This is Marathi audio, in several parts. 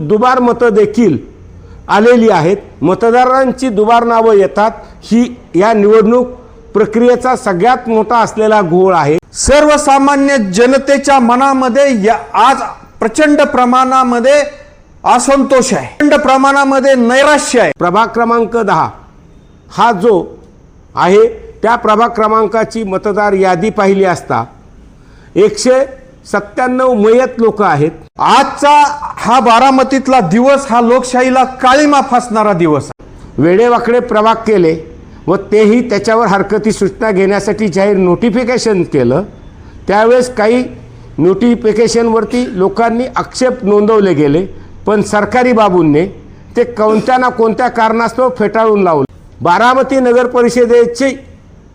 दुबार मतं देखील आलेली आहेत. मतदारांची दुबार नावं येतात. ही या निवडणूक प्रक्रियेचा सगळ्यात मोठा असलेला घोळ आहे. सर्वसामान्य जनतेच्या मनामध्ये या आज प्रचंड प्रमाणामध्ये असंतोष आहे. प्रचंड प्रमाणामध्ये नैराश्य आहे. प्रभाग क्रमांक दहा. हा जो आहे त्या प्रभाग क्रमांकाची मतदार यादी पाहिली असता एकशे सत्त्याण्णव मयत लोक आहेत. आजचा हा बारामतीतला दिवस हा लोकशाहीला काळीमा फासणारा दिवस वेडेवाकडे प्रवाग केले व तेही त्याच्यावर हरकती सूचना घेण्यासाठी जाहीर नोटिफिकेशन केलं. त्यावेळेस काही नोटिफिकेशनवरती लोकांनी आक्षेप नोंदवले गेले पण सरकारी बाबूंनी ते कोणत्या ना कोणत्या कारणास्तव फेटाळून लावले. बारामती नगर परिषदेची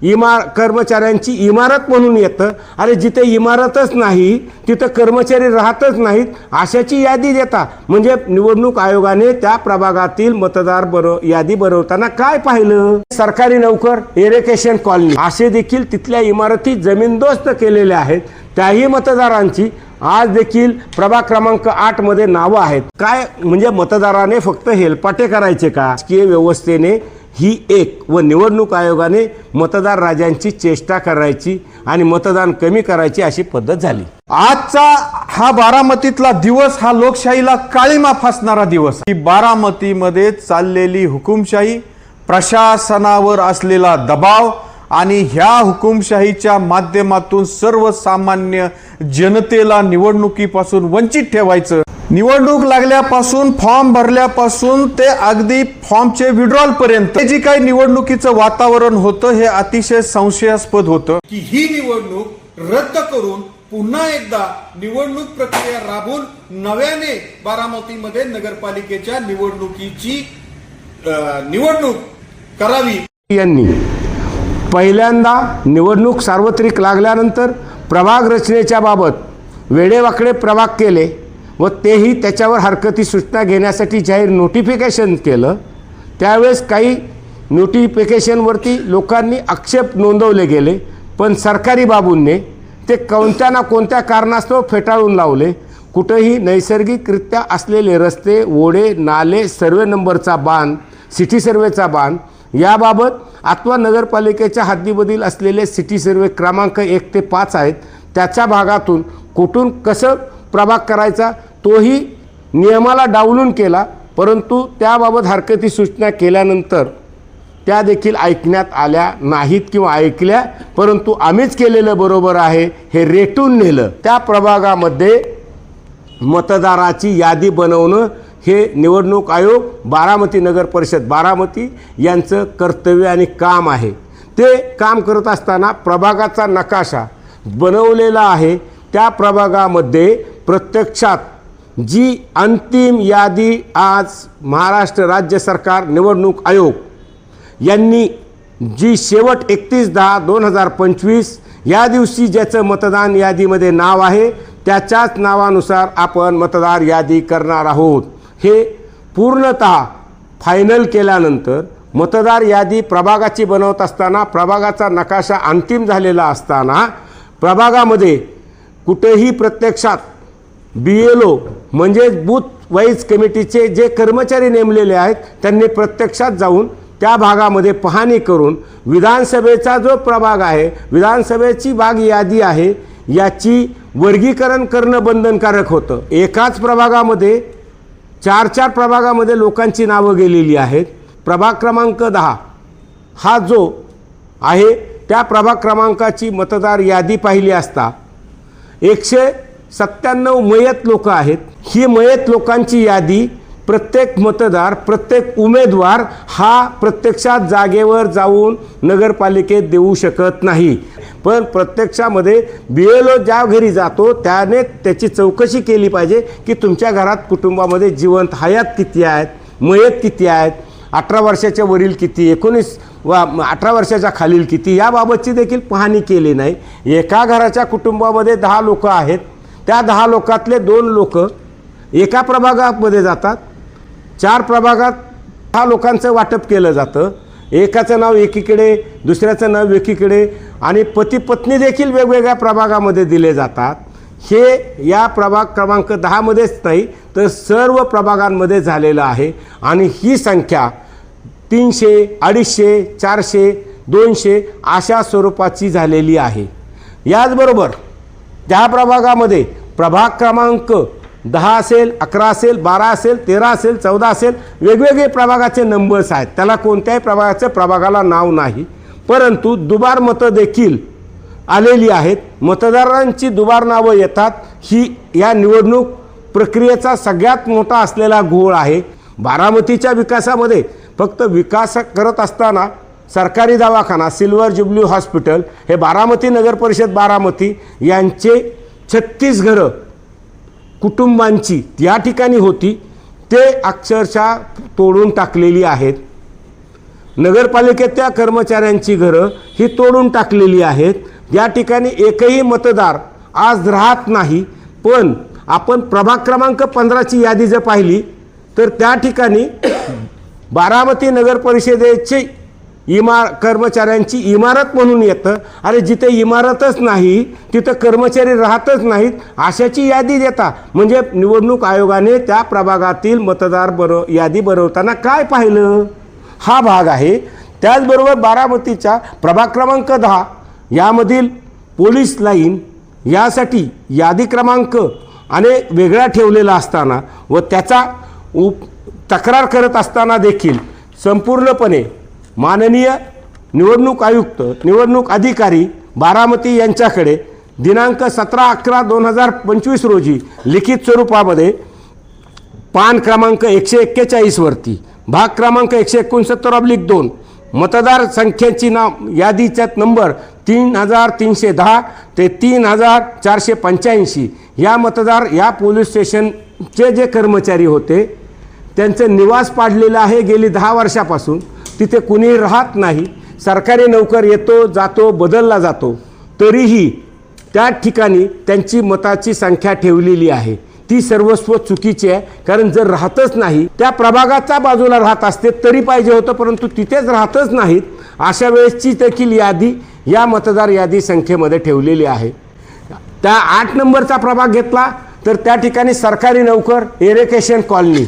इमा कर्मचाऱ्यांची इमारत म्हणून येतं. अरे जिथे इमारतच नाही तिथं कर्मचारी राहतच नाहीत अशाची यादी देता. म्हणजे निवडणूक आयोगाने त्या प्रभागातील मतदार बरो यादी बनवताना काय पाहिलं? सरकारी नौकर एरेकेशन कॉलनी असे देखील तिथल्या इमारती जमीनदोस्त केलेल्या आहेत. त्याही मतदारांची आज देखील प्रभाग क्रमांक आठमध्ये नावं आहेत. काय म्हणजे मतदाराने फक्त हेलपाटे करायचे का? राजकीय व्यवस्थेने ही एक व निवडणूक आयोगाने मतदार राजांची चेष्टा करायची आणि मतदान कमी करायची अशी पद्धत झाली. आजचा हा बारामतीतला दिवस हा लोकशाहीला काळीमा फासणारा दिवस. ही बारामतीमध्ये चाललेली हुकुमशाही प्रशासनावर असलेला दबाव आणि ह्या हुकुमशाहीच्या माध्यमातून सर्वसामान्य जनतेला निवडणुकीपासून वंचित ठेवायचं निवडणूक लागल्यापासून फॉर्म भरल्यापासून ते अगदी फॉर्मचे विड्रॉल पर्यंत. हे जे काही निवडणुकीचं वातावरण होतं हे अतिशय संशयास्पद होतं. की ही निवडणूक रद्द करून पुन्हा एकदा निवडणूक प्रक्रिया राबवून नव्याने बारामतीमध्ये नगरपालिकेच्या निवडणुकीची निवडणूक करावी. यांनी पहिल्यांदा निवडणूक सार्वत्रिक लागल्यानंतर प्रभाग रचनेच्या बाबत वेडेवाकडे प्रभाग केले. व तेही त्याच्यावर हरकती सूचना घेण्यासाठी जाहीर नोटिफिकेशन केलं. त्यावेळेस काही नोटिफिकेशनवरती लोकांनी आक्षेप नोंदवले गेले पण सरकारी बाबूंनी ते कोणत्या ना कोणत्या कारणास्तव फेटाळून लावले. कुठंही नैसर्गिकरित्या असलेले रस्ते ओढे नाले सर्वे नंबरचा बांध सिटी सर्वेचा बांध याबाबत अथवा नगरपालिकेच्या हद्दीमधील असलेले सिटी सर्वे क्रमांक एक ते पाच आहेत. त्याच्या भागातून कुठून कसं प्रभाग करायचा तोही नियमाला डावलून केला परंतु त्याबाबत हरकती सूचना केल्यानंतर त्या देखील ऐकण्यात आल्या नाहीत किंवा ऐकल्या परंतु आम्हीच केलेलं बरोबर आहे हे रेटून नेलं. त्या प्रभागामध्ये मतदाराची यादी बनवणं हे निवडणूक आयोग बारामती नगर परिषद बारामती यांचं कर्तव्य आणि काम आहे. ते काम करत असताना प्रभागाचा नकाशा बनवलेला आहे. त्या प्रभागामध्ये प्रत्यक्षात जी अंतिम यादी आज महाराष्ट्र राज्य सरकार निवडणूक आयोग यांनी जी शेवट एकतीस दहा दोन हजार पंचवीस या दिवशी ज्याचं मतदान यादीमध्ये नाव आहे त्याच्याच नावानुसार आपण मतदार यादी करणार आहोत. हे पूर्णत फायनल केल्यानंतर मतदार यादी प्रभागाची बनवत असताना प्रभागाचा नकाशा अंतिम झालेला असताना प्रभागामध्ये कुठेही प्रत्यक्षात बी एल ओ म्हणजेच बूथ वाईज कमिटीचे जे कर्मचारी नेमलेले आहेत त्यांनी प्रत्यक्षात जाऊन त्या भागामध्ये पाहणी करून विधानसभेचा जो प्रभाग आहे विधानसभेची भाग यादी आहे याची वर्गीकरण करणं बंधनकारक होतं. एकाच प्रभागामध्ये चार चार प्रभागामध्ये लोकांची नावं गेलेली आहेत. प्रभाग क्रमांक दहा हा जो आहे त्या प्रभाग क्रमांकाची मतदार यादी पाहिली असता एकशे सत्त्याण्णव मयत लोक आहेत. ही मयत लोकांची यादी प्रत्येक मतदार प्रत्येक उमेदवार हा प्रत्यक्षात जागेवर जाऊन नगरपालिकेत देऊ शकत नाही. पण प्रत्यक्षामध्ये बी एल ओ ज्या घरी जातो त्याने त्याची चौकशी केली पाहिजे की तुमच्या घरात कुटुंबामध्ये जिवंत हयात किती आहेत मयत किती आहेत अठरा वर्षाच्या वरील किती एकोणीस वा अठरा वर्षाच्या खालील किती याबाबतची देखील पाहणी केली नाही. एका घराच्या कुटुंबामध्ये दहा लोक आहेत त्या दहा लोकातले दोन लोक एका प्रभागामध्ये जातात चार प्रभागात दहा लोकांचं वाटप केलं जातं. एकाचं नाव एकीकडे दुसऱ्याचं नाव एकीकडे आणि पती पत्नी देखील वेगवेगळ्या प्रभागामध्ये दिले जातात. हे या प्रभाग क्रमांक दहामध्येच नाही तर सर्व प्रभागांमध्ये झालेलं आहे आणि ही संख्या तीनशे अडीचशे चारशे दोनशे अशा स्वरूपाची झालेली आहे. याचबरोबर त्या प्रभागामध्ये प्रभाग क्रमांक दहा असेल अकरा असेल बारा असेल तेरा असेल चौदा असेल वेगवेगळे प्रभागाचे नंबर्स आहेत. त्याला कोणत्याही प्रभागाचं प्रभागाला नाव नाही. परंतु दुबार मतं देखील आलेली आहेत. मतदारांची दुबार नावं येतात. ही या निवडणूक प्रक्रियेचा सगळ्यात मोठा असलेला घोळ आहे. बारामतीच्या विकासामध्ये फक्त विकास करत असताना सरकारी दवाखाना सिल्वर जुबली हॉस्पिटल हे बारामती नगर परिषद बारामती यांचे छत्तीस घरं कुटुंबांची या ठिकाणी होती. ते अक्षरशः तोडून टाकलेली आहेत. नगरपालिकेच्या कर्मचाऱ्यांची घरं ही तोडून टाकलेली आहेत. या ठिकाणी एकही मतदार आज राहत नाही. पण आपण प्रभाग क्रमांक पंधराची यादी जर पाहिली तर त्या ठिकाणी बारामती नगर परिषदेचे इमार कर्मचाऱ्यांची इमारत म्हणून येतं. अरे जिथे इमारतच नाही तिथं कर्मचारी राहतच नाहीत अशाची यादी देता. म्हणजे निवडणूक आयोगाने त्या प्रभागातील मतदार बरो यादी बनवताना काय पाहिलं? हा भाग आहे. त्याचबरोबर बारामतीच्या प्रभाग क्रमांक दहा यामधील पोलीस लाईन यासाठी यादी क्रमांक आणि वेगळा ठेवलेला असताना व त्याचा उप तक्रार करत असताना देखील संपूर्णपणे माननीय निवडणूक आयुक्त निवडणूक अधिकारी बारामती यांच्याकडे दिनांक सतरा अकरा दोन हजार पंचवीस रोजी लिखित स्वरूपामध्ये पान क्रमांक एकशे एक्केचाळीसवरती भाग क्रमांक एकशे एकोणसत्तर ऑब्लिक दोन मतदार संख्येची नाव यादीच्यात नंबर तीन हजार तीनशे दहा ते तीन हजार चारशे पंच्याऐंशी. या मतदार या पोलीस स्टेशनचे जे कर्मचारी होते त्यांचं निवास पाडलेलं आहे गेली दहा वर्षापासून. तिथे कुणी राहत नाही. सरकारी नोकर येतो जातो बदलला जातो. तरीही त्या ठिकाणी त्यांची मताची संख्या ठेवलेली आहे. ती सर्वस्व चुकीची आहे. कारण जर राहतच नाही त्या प्रभागाच्या बाजूला राहत असते तरी पाहिजे होतं परंतु तिथेच राहतच नाहीत अशा वेळेसची देखील यादी या मतदार यादी संख्येमध्ये ठेवलेली आहे. त्या आठ नंबरचा प्रभाग घेतला तर त्या ठिकाणी सरकारी नौकर एरेकेशन कॉलनी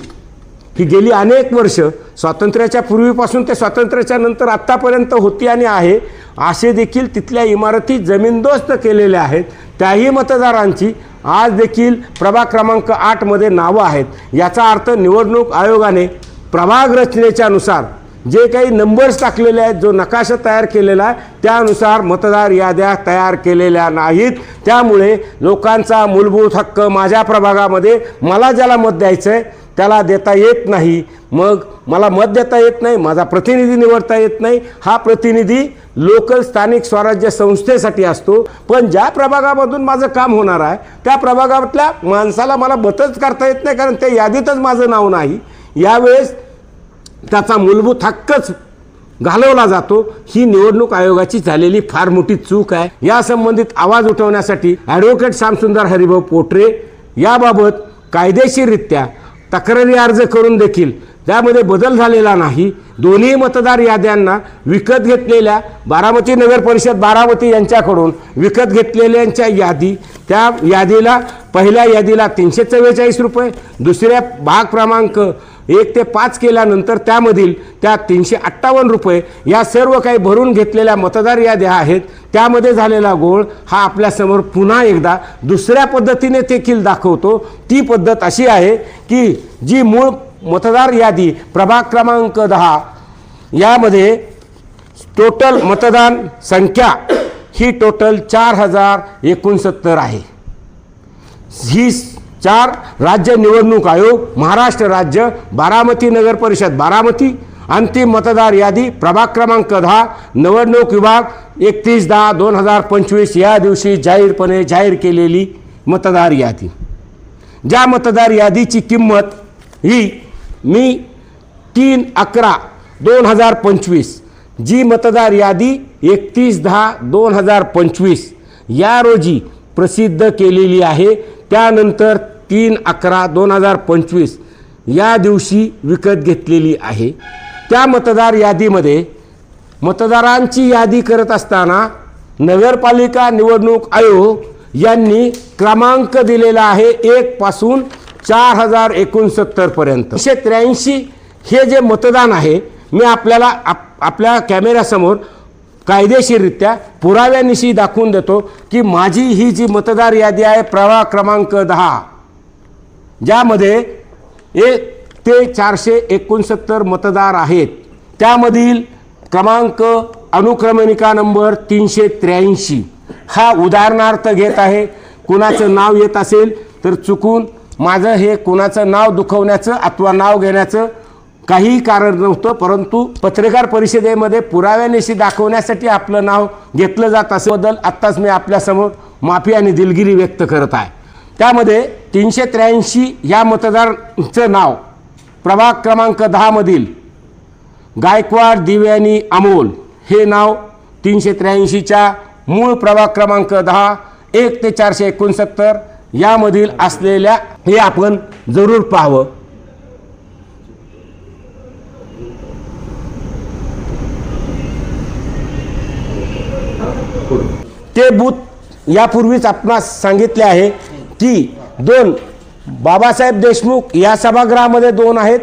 ही गेली अनेक वर्ष स्वातंत्र्याच्या पूर्वीपासून ते स्वातंत्र्याच्या नंतर आत्तापर्यंत होती आणि आहे असे देखील तिथल्या इमारती जमीनदोस्त केलेल्या आहेत. त्याही मतदारांची आज देखील प्रभाग क्रमांक आठमध्ये नावं आहेत. याचा अर्थ निवडणूक आयोगाने प्रभाग रचनेच्या नुसार जे काही नंबर्स टाकलेले आहेत जो नकाशा तयार केलेला आहे त्यानुसार मतदार याद्या तयार केलेल्या नाहीत. त्यामुळे लोकांचा मूलभूत हक्क माझ्या प्रभागामध्ये मला ज्याला मत द्यायचं आहे त्याला देता येत नाही. मग मला मत देता येत नाही माझा प्रतिनिधी निवडता येत नाही. हा प्रतिनिधी लोकल स्थानिक स्वराज्य संस्थेसाठी असतो. पण ज्या प्रभागामधून माझं काम होणार आहे त्या प्रभागातल्या माणसाला मला मतच करता येत नाही कारण त्या यादीतच माझं नाव नाही. यावेळेस त्याचा मूलभूत हक्कच घालवला जातो. ही निवडणूक आयोगाची झालेली फार मोठी चूक आहे. या संबंधित आवाज उठवण्यासाठी ॲडव्होकेट श्यामसुंदर हरिभाऊ पोटरे याबाबत कायदेशीररित्या तक्रारी अर्ज करून देखील त्यामध्ये बदल झालेला नाही दोन्ही मतदार याद्यांना विकत घेतलेल्या बारामती नगर परिषद बारामती यांच्याकडून विकत घेतलेल्यांच्या यादी त्या यादीला पहिल्या यादीला तीनशे चव्वेचाळीस रुपये दुसऱ्या भाग क्रमांक एक ते पाच केल्यानंतर त्यामधील त्या तीनशे अठ्ठावन्न रुपये या सर्व काही भरून घेतलेल्या मतदार याद्या आहेत. त्यामध्ये झालेला गोळ हा आपल्यासमोर पुन्हा एकदा दुसऱ्या पद्धतीने देखील दाखवतो. ती पद्धत अशी आहे की जी मूळ मतदार यादी प्रभाग क्रमांक दहा. यामध्ये टोटल मतदान संख्या ही टोटल चार हजार एकोणसत्तर आहे. ही चार राज्य निवडणूक आयोग महाराष्ट्र राज्य बारामती नगर परिषद बारामती अंतिम मतदार यादी प्रभाग क्रमांक दहा निवडणूक विभाग एकतीस दहा दोन हजार पंचवीस या दिवशी जाहीरपणे जाहीर केलेली मतदार यादी. ज्या मतदार यादीची किंमत ही मी तीन अकरा दोन हजार पंचवीस जी मतदार यादी एकतीस दहा दोन हजार पंचवीस या रोजी प्रसिद्ध केलेली आहे. त्यानंतर तीन अकरा दोन हजार पंचवीस या दिवशी विकत घेतलेली आहे. त्या मतदार यादीमध्ये मतदारांची यादी करत असताना नगरपालिका निवडणूक आयोग यांनी क्रमांक दिलेला आहे एकपासून चार हजार एकोणसत्तरपर्यंत एकशे त्र्याऐंशी हे जे मतदान आहे मी आपल्याला आप आपल्या कॅमेऱ्यासमोर कायदेशीररित्या पुराव्यानिशी दाखवून देतो की माझी ही जी मतदार यादी आहे प्रवाह क्रमांक दहा ज्यामध्ये एक ते चारशे एकोणसत्तर मतदार आहेत. त्यामधील क्रमांक अनुक्रमणिका नंबर तीनशे त्र्याऐंशी. हा उदाहरणार्थ घेत आहे. कुणाचं नाव येत असेल तर चुकून माझं हे कुणाचं नाव दुखवण्याचं अथवा नाव घेण्याचं काहीही कारण नव्हतं परंतु पत्रकार परिषदेमध्ये पुराव्यानिशी दाखवण्यासाठी आपलं नाव घेतलं जात असल्याबद्दल आत्ताच मी आपल्यासमोर माफी आणि दिलगिरी व्यक्त करत आहे. त्यामध्ये तीनशे त्र्याऐंशी या मतदारांचं नाव प्रभाग क्रमांक दहामधील गायकवाड दिव्यानी अमोल हे नाव तीनशे त्र्याऐंशीच्या मूळ प्रभाग क्रमांक दहा एक ते चारशे एकोणसत्तर यामधील असलेल्या हे आपण जरूर पाहावं. ते बूथ यापूर्वीच आपणास सांगितले आहे की दोन बाबासाहेब देशमुख या सभागृहामध्ये दोन आहेत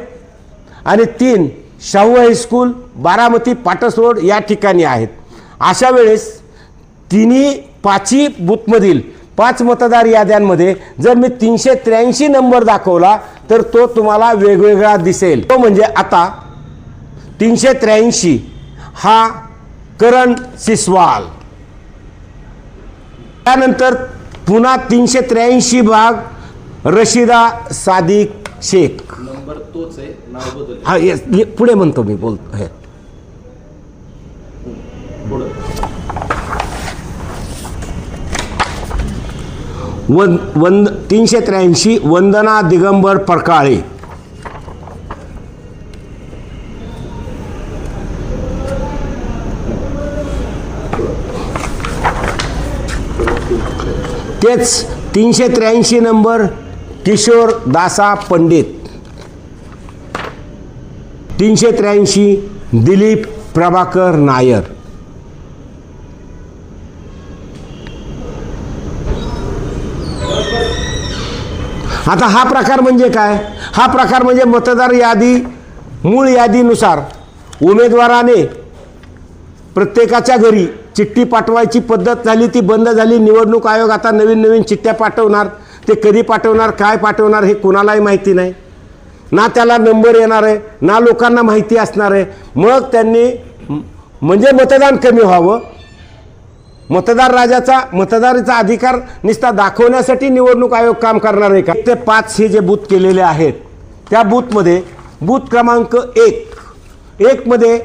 आणि तीन Shahu high school Baramati Patas road या ठिकाणी आहेत. अशा वेळेस तिन्ही पाचही बूथमधील पाच मतदार याद्यांमध्ये जर मी तीनशे त्र्याऐंशी नंबर दाखवला तर तो तुम्हाला वेगवेगळा दिसेल. तो म्हणजे आता तीनशे त्र्याऐंशी हा करण सिसवाल. त्यानंतर पुन्हा तीनशे त्र्याऐंशी भाग रशिदा सादिक शेख. नंबर तोच आहे हा येस पुढे म्हणतो मी बोलतो हे पुढं वन वंद तीनशे त्र्याऐंशी वंदना दिगंबर परकाळे. तेच तीनशे त्र्याऐंशी नंबर किशोर दासा पंडित. तीनशे त्र्याऐंशी दिलीप प्रभाकर नायर. आता हा प्रकार म्हणजे काय? हा प्रकार म्हणजे मतदार यादी मूळ यादीनुसार उमेदवाराने प्रत्येकाच्या घरी चिठ्ठी पाठवायची पद्धत झाली ती बंद झाली निवडणूक आयोग आता नवीन नवीन चिठ्ठ्या पाठवणार ते कधी पाठवणार काय पाठवणार हे कुणालाही माहिती नाही. ना त्याला नंबर येणार आहे ना लोकांना माहिती असणार आहे. मग त्यांनी म्हणजे मतदान कमी व्हावं. मतदार राजाचा मतदारीचा अधिकार निस्ता दाखवण्यासाठी निवडणूक आयोग काम करणार आहे का? ते पाच हे जे बूथ केलेले आहेत त्या बूथमध्ये बूथ क्रमांक एक एकमध्ये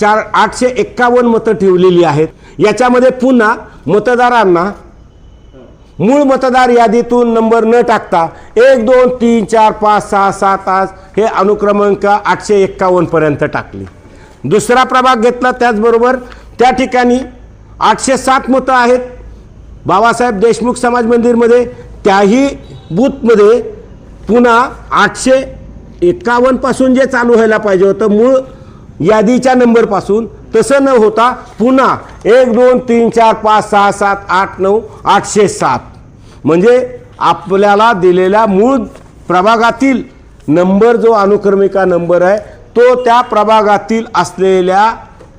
चार आठशे एक्कावन्न मतं ठेवलेली आहेत. याच्यामध्ये पुन्हा मतदारांना मूळ मतदार यादीतून नंबर न टाकता एक दोन तीन चार पाच सहा सात आठ हे अनुक्रमांक आठशे एक्कावन्नपर्यंत टाकले. दुसरा प्रभाग घेतला त्याचबरोबर त्या ठिकाणी आठशे सात मतं आहेत. बाबासाहेब देशमुख समाज मंदिरमध्ये त्याही बूथमध्ये पुन्हा आठशे एकावन्नपासून जे चालू व्हायला पाहिजे होतं मूळ यादीच्या नंबरपासून तसं न होता पुन्हा एक दोन तीन चार पाच सहा सात आठ नऊ आठशे सात. म्हणजे आपल्याला दिलेला मूळ प्रभागातील नंबर जो अनुक्रमिका नंबर आहे तो त्या प्रभागातील असलेल्या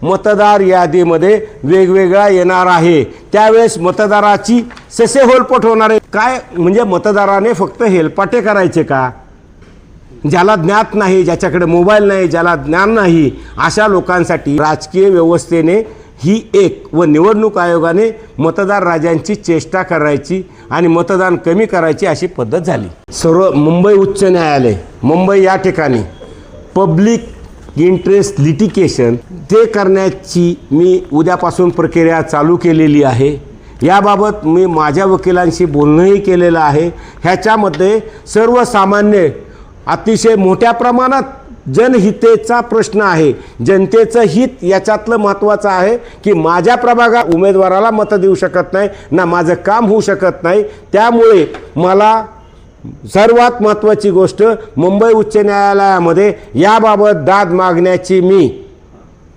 मतदार यादीमध्ये वेगवेगळा येणार आहे. त्यावेळेस मतदाराची ससे होलपट होणार आहे. काय म्हणजे मतदाराने फक्त हेलपाटे करायचे का? ज्याला ज्ञात नाही ज्याच्याकडे मोबाईल नाही ज्याला ज्ञान नाही अशा लोकांसाठी राजकीय व्यवस्थेने ही एक व निवडणूक आयोगाने मतदार राजांची चेष्टा करायची आणि मतदान कमी करायची अशी पद्धत झाली. सर्व मुंबई उच्च न्यायालय मुंबई या ठिकाणी पब्लिक इंटरेस्ट लिटिकेशन ते करण्याची मी उद्यापासून प्रक्रिया चालू केलेली आहे. याबाबत मी माझ्या वकिलांशी बोलणंही केलेलं आहे. ह्याच्यामध्ये सर्वसामान्य अतिशय मोठ्या प्रमाणात जनहितेचा प्रश्न आहे. जनतेचं हित याच्यातलं महत्त्वाचं आहे की माझ्या प्रभागा उमेदवाराला मतं देऊ शकत नाही ना माझं काम होऊ शकत नाही. त्यामुळे मला सर्वात महत्त्वाची गोष्ट मुंबई उच्च न्यायालयामध्ये याबाबत दाद मागण्याची मी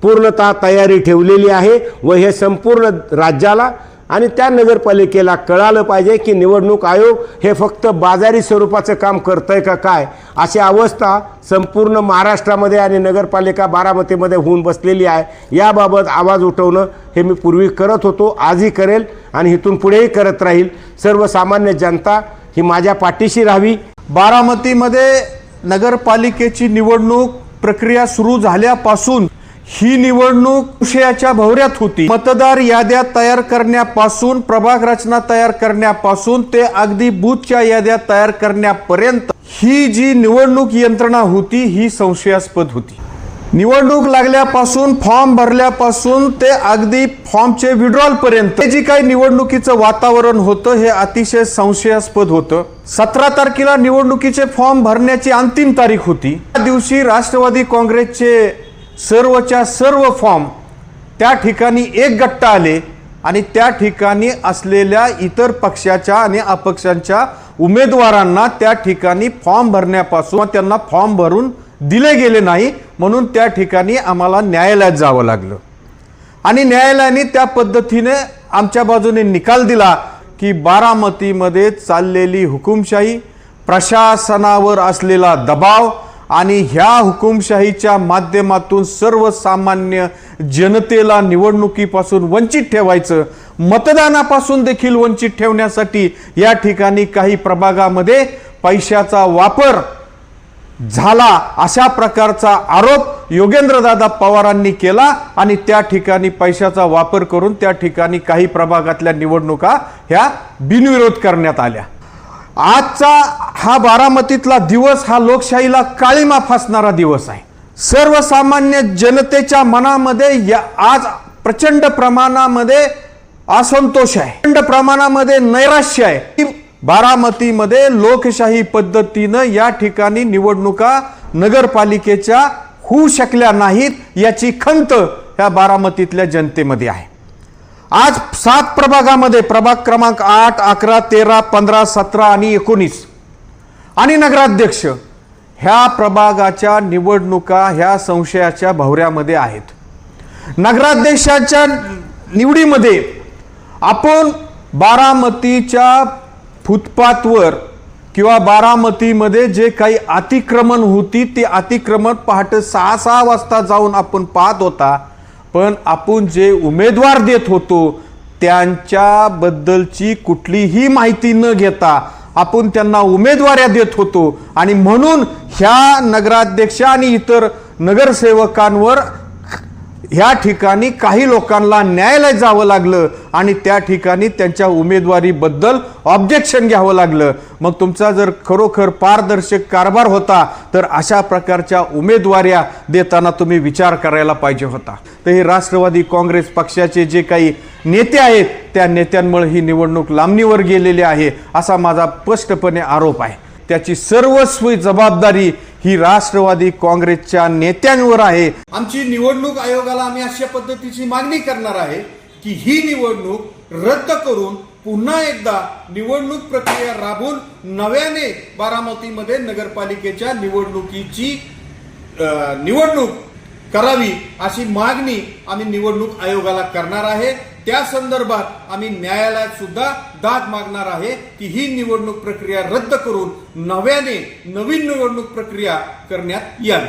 पूर्णतः तयारी ठेवलेली आहे व हे संपूर्ण राज्याला आणि त्या नगरपालिकेला कळालं पाहिजे की निवडणूक आयोग हे फक्त बाजारी स्वरूपाचं काम करतंय का काय अशी अवस्था संपूर्ण महाराष्ट्रामध्ये आणि नगरपालिका बारामतीमध्ये होऊन बसलेली आहे. याबाबत आवाज उठवणं हे मी पूर्वी करत होतो आजही करेल आणि इथून पुढेही करत राहील. सर्वसामान्य जनता ही माझ्या पाठीशी राहावी. बारामतीमध्ये नगरपालिकेची निवडणूक प्रक्रिया सुरू झाल्यापासून ही निवडणूक विषयाच्या भवऱ्यात होती. मतदार याद्या तयार करण्यापासून प्रभाग रचना तयार करण्यापासून ते अगदी बूथच्या याद्या तयार करण्यापर्यंत ही जी निवडणूक यंत्रणा होती ही संशयास्पद होती. निवडणूक लागल्यापासून फॉर्म भरल्यापासून ते अगदी फॉर्मचे विड्रॉलपर्यंत हे जी काही निवडणुकीचं वातावरण होतं हे अतिशय संशयास्पद होतं. सतरा तारखेला निवडणुकीचे फॉर्म भरण्याची अंतिम तारीख होती. त्या दिवशी राष्ट्रवादी काँग्रेसचे सर्वच्या सर्व फॉर्म त्या ठिकाणी एक गट्टा आले आणि त्या ठिकाणी असलेल्या इतर पक्षाच्या आणि अपक्षांच्या उमेदवारांना त्या ठिकाणी फॉर्म भरण्यापासून त्यांना फॉर्म भरून दिले गेले नाही म्हणून त्या ठिकाणी आम्हाला न्यायालयात जावं लागलं. आणि न्यायालयाने त्या पद्धतीने आमच्या बाजूने निकाल दिला की बारामतीमध्ये चाललेली हुकुमशाही प्रशासनावर असलेला दबाव आणि ह्या हुकुमशाहीच्या माध्यमातून सर्वसामान्य जनतेला निवडणुकीपासून वंचित ठेवायचं मतदानापासून देखील वंचित ठेवण्यासाठी या ठिकाणी काही प्रभागामध्ये पैशाचा वापर झाला. अशा प्रकारचा आरोप योगेंद्रदादा पवारांनी केला आणि त्या ठिकाणी पैशाचा वापर करून त्या ठिकाणी काही प्रभागातल्या निवडणुका ह्या बिनविरोध करण्यात आल्या. आजचा हा बारामतीतला दिवस हा लोकशाहीला काळीमा फासणारा दिवस आहे. सर्वसामान्य जनतेच्या मनामध्ये या आज प्रचंड प्रमाणामध्ये असंतोष आहे. प्रचंड प्रमाणामध्ये नैराश्य आहे. की बारामतीमध्ये लोकशाही पद्धतीनं या ठिकाणी निवडणुका नगरपालिकेच्या होऊ शकल्या नाहीत याची खंत ह्या बारामतीतल्या जनतेमध्ये आहे. आज सात प्रभागामध्ये प्रभाग क्रमांक आठ अकरा तेरा पंधरा सतरा आणि एकोणीस. आणि नगराध्यक्ष ह्या प्रभागाच्या निवडणुका ह्या संशयाच्या भवऱ्यामध्ये आहेत. नगराध्यक्षाच्या निवडीमध्ये आपण बारामतीच्या फुटपाथवर किंवा बारामतीमध्ये जे काही अतिक्रमण होती ते अतिक्रमण पहाटे सहा सहा वाजता जाऊन आपण पाहत होता. पण आपण जे उमेदवार देत होतो त्यांच्याबद्दलची कुठलीही माहिती न घेता आपण त्यांना उमेदवाऱ्या देत होतो. आणि म्हणून ह्या नगराध्यक्ष आणि इतर नगरसेवकांवर ह्या ठिकाणी काही लोकांना न्यायालय जावं लागलं आणि त्या ठिकाणी त्यांच्या उमेदवारीबद्दल ऑब्जेक्शन घ्यावं लागलं. मग तुमचा जर खरोखर पारदर्शक कारभार होता तर अशा प्रकारच्या उमेदवाऱ्या देताना तुम्ही विचार करायला पाहिजे होता. तर हे राष्ट्रवादी काँग्रेस पक्षाचे जे काही नेते आहेत त्या नेत्यांमुळे ही निवडणूक लांबणीवर गेलेली आहे असा माझा स्पष्टपणे आरोप आहे. त्याची सर्वस्वी जबाबदारी ही राष्ट्रवादी काँग्रेसच्या नेत्यांवर आहे. आमची निवडणूक आयोगाला आम्ही अशा पद्धतीची मागणी करणार आहे की ही निवडणूक रद्द करून पुन्हा एकदा निवडणूक प्रक्रिया राबवून नव्याने बारामतीमध्ये नगरपालिकेच्या निवडणुकीची निवडणूक करावी अशी मागणी आम्ही निवडणूक आयोगाला करणार आहे. त्या संदर्भात आम्ही न्यायालयात सुद्धा दाद मागणार आहे की ही निवडणूक प्रक्रिया रद्द करून नव्याने नवीन निवडणूक प्रक्रिया करण्यात यावी.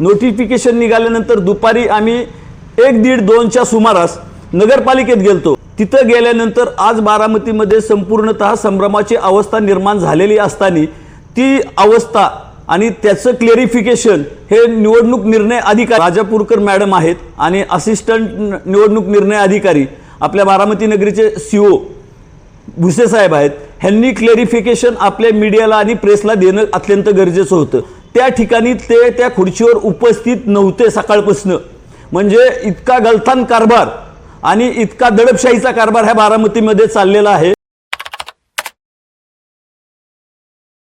नोटिफिकेशन निघाल्यानंतर दुपारी आम्ही एक दीड दोनच्या सुमारास नगरपालिकेत गेलतो. तिथं गेल्यानंतर आज बारामतीमध्ये संपूर्णतः संभ्रमाची अवस्था निर्माण झालेली असताना ती अवस्था आणि त्याचं क्लेरिफिकेशन हे निवडणूक निर्णय अधिकारी राजापूरकर मॅडम आहेत आणि असिस्टंट निवडणूक निर्णय अधिकारी आपल्या बारामती नगरीचे ओ भुसे साहेब आहेत. ह्यांनी क्लेरिफिकेशन आपल्या मीडियाला आणि प्रेसला देणं अत्यंत गरजेचं होतं. त्या ठिकाणी ते त्या खुर्चीवर उपस्थित नव्हते सकाळपासनं. म्हणजे इतका गलथान कारभार आणि इतका दडपशाहीचा कारभार ह्या बारामतीमध्ये चाललेला आहे.